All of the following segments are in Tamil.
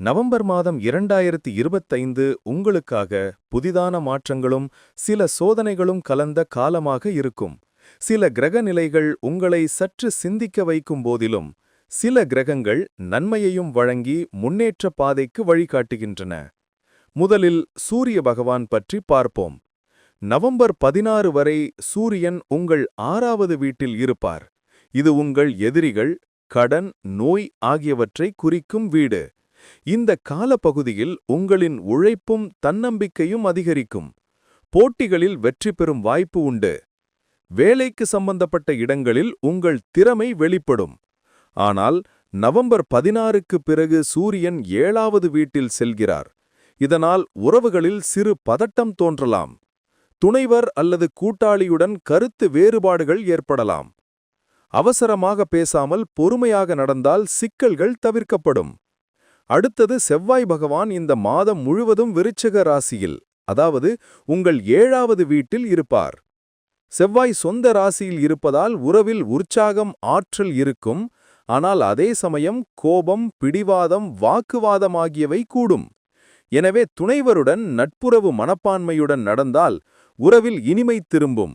நவம்பர் மாதம் இரண்டாயிரத்தி இருபத்தைந்து உங்களுக்காக புதிதான மாற்றங்களும் சில சோதனைகளும் கலந்த காலமாக இருக்கும். சில கிரக நிலைகள் உங்களை சற்று சிந்திக்க வைக்கும் போதிலும் சில கிரகங்கள் நன்மையையும் வழங்கி முன்னேற்ற பாதைக்கு வழிகாட்டுகின்றன. முதலில் சூரிய பகவான் பற்றி பார்ப்போம். நவம்பர் பதினாறு வரை சூரியன் உங்கள் ஆறாவது வீட்டில் இருப்பார். இது உங்கள் எதிரிகள் கடன் நோய் ஆகியவற்றை குறிக்கும் வீடு. இந்த காலப்பகுதியில் உங்களின் உழைப்பும் தன்னம்பிக்கையும் அதிகரிக்கும். போட்டிகளில் வெற்றி பெறும் வாய்ப்பு உண்டு. வேலைக்கு சம்பந்தப்பட்ட இடங்களில் உங்கள் திறமை வெளிப்படும். ஆனால் நவம்பர் பதினாறுக்கு பிறகு சூரியன் ஏழாவது வீட்டில் செல்கிறார். இதனால் உறவுகளில் சிறு பதட்டம் தோன்றலாம். துணைவர் அல்லது கூட்டாளியுடன் கருத்து வேறுபாடுகள் ஏற்படலாம். அவசரமாக பேசாமல் பொறுமையாக நடந்தால் சிக்கல்கள் தவிர்க்கப்படும். அடுத்தது செவ்வாய் பகவான் இந்த மாதம் முழுவதும் விருச்சக ராசியில் அதாவது உங்கள் ஏழாவது வீட்டில் இருப்பார். செவ்வாய் சொந்த ராசியில் இருப்பதால் உறவில் உற்சாகம் ஆற்றல் இருக்கும். ஆனால் அதே சமயம் கோபம் பிடிவாதம் வாக்குவாதம் ஆகியவை கூடும். எனவே துணைவருடன் நட்புறவு மனப்பான்மையுடன் நடந்தால் உறவில் இனிமை திரும்பும்.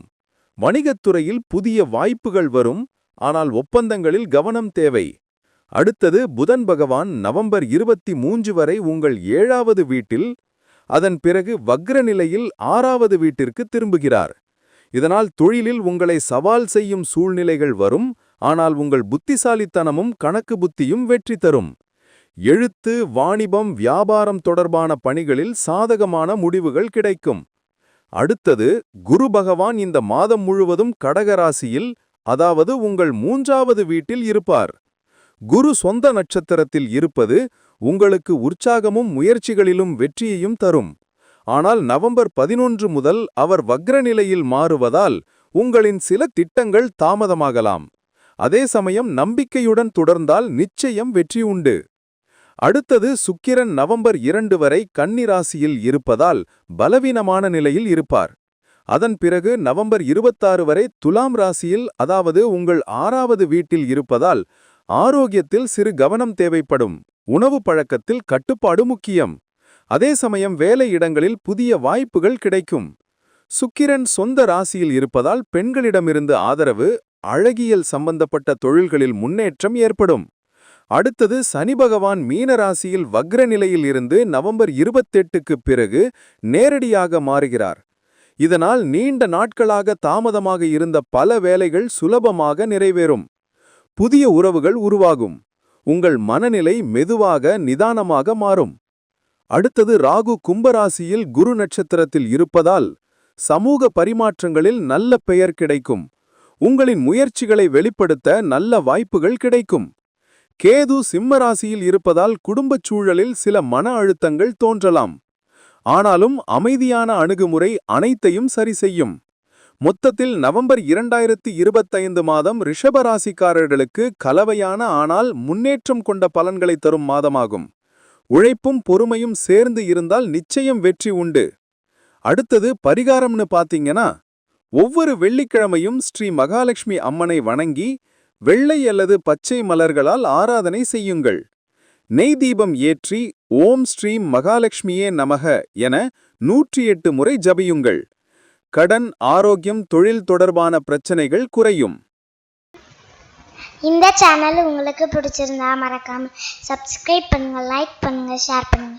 வணிகத்துறையில் புதிய வாய்ப்புகள் வரும். ஆனால் ஒப்பந்தங்களில் கவனம் தேவை. அடுத்தது புதன் பகவான் நவம்பர் இருபத்தி மூன்று வரை உங்கள் ஏழாவது வீட்டில் அதன் பிறகு வக்ர நிலையில் ஆறாவது வீட்டிற்கு திரும்புகிறார். இதனால் தொழிலில் உங்களை சவால் செய்யும் சூழ்நிலைகள் வரும் ஆனால் உங்கள் புத்திசாலித்தனமும் கணக்கு புத்தியும் வெற்றி தரும். எழுத்து வாணிபம் வியாபாரம் தொடர்பான பணிகளில் சாதகமான முடிவுகள் கிடைக்கும். அடுத்தது குரு பகவான் இந்த மாதம் முழுவதும் கடகராசியில் அதாவது உங்கள் மூன்றாவது வீட்டில் இருப்பார். குரு சொந்த நட்சத்திரத்தில் இருப்பது உங்களுக்கு உற்சாகமும் முயற்சிகளிலும் வெற்றியையும் தரும். ஆனால் நவம்பர் பதினொன்று முதல் அவர் வக்ரநிலையில் மாறுவதால் உங்களின் சில திட்டங்கள் தாமதமாகலாம். அதே சமயம் நம்பிக்கையுடன் தொடர்ந்தால் நிச்சயம் வெற்றி உண்டு. அடுத்தது சுக்கிரன் நவம்பர் இரண்டு வரை கன்னிராசியில் இருப்பதால் பலவீனமான நிலையில் இருப்பார். அதன் பிறகு நவம்பர் இருபத்தாறு வரை துலாம் ராசியில் அதாவது உங்கள் ஆறாவது வீட்டில் இருப்பதால் ஆரோக்கியத்தில் சிறு கவனம் தேவைப்படும். உணவு பழக்கத்தில் கட்டுப்பாடு முக்கியம். அதே சமயம் வேலை இடங்களில் புதிய வாய்ப்புகள் கிடைக்கும். சுக்கிரன் சொந்த ராசியில் இருப்பதால் பெண்களிடமிருந்து ஆதரவு அழகியல் சம்பந்தப்பட்ட தொழில்களில் முன்னேற்றம் ஏற்படும். அடுத்தது சனி பகவான் மீன ராசியில் வக்ர நிலையில் இருந்து நவம்பர் இருபத்தெட்டுக்கு பிறகு நேரடியாக மாறுகிறார். இதனால் நீண்ட நாட்களாக தாமதமாக இருந்த பல வேலைகள் சுலபமாக நிறைவேறும். புதிய உறவுகள் உருவாகும். உங்கள் மனநிலை மெதுவாக நிதானமாக மாறும். அடுத்தது ராகு கும்பராசியில் குரு நட்சத்திரத்தில் இருப்பதால் சமூக பரிமாற்றங்களில் நல்ல பெயர் கிடைக்கும். உங்களின் முயற்சிகளை வெளிப்படுத்த நல்ல வாய்ப்புகள் கிடைக்கும். கேது சிம்மராசியில் இருப்பதால் குடும்பச் சூழலில் சில மன அழுத்தங்கள் தோன்றலாம். ஆனாலும் அமைதியான அணுகுமுறை அனைத்தையும் சரி செய்யும். மொத்தத்தில் நவம்பர் இரண்டாயிரத்தி இருபத்தைந்து மாதம் ரிஷபராசிக்காரர்களுக்கு கலவையான ஆனால் முன்னேற்றம் கொண்ட பலன்களை தரும் மாதமாகும். உழைப்பும் பொறுமையும் சேர்ந்து இருந்தால் நிச்சயம் வெற்றி உண்டு. அடுத்தது பரிகாரம்னு பாத்தீங்கன்னா ஒவ்வொரு வெள்ளிக்கிழமையும் ஸ்ரீ மகாலட்சுமி அம்மனை வணங்கி வெள்ளை அல்லது பச்சை மலர்களால் ஆராதனை செய்யுங்கள். நெய் தீபம் ஏற்றி ஓம் ஸ்ரீ மகாலட்சுமியே நமக என நூற்றி எட்டு முறை ஜபியுங்கள். கடன் ஆரோக்கியம் தொழில் தொடர்பான பிரச்சனைகள் குறையும். இந்த சேனல் உங்களுக்கு பிடிச்சிருந்தா மறக்காம சப்ஸ்கிரைப் பண்ணுங்க லைக் பண்ணுங்க ஷேர் பண்ணுங்க.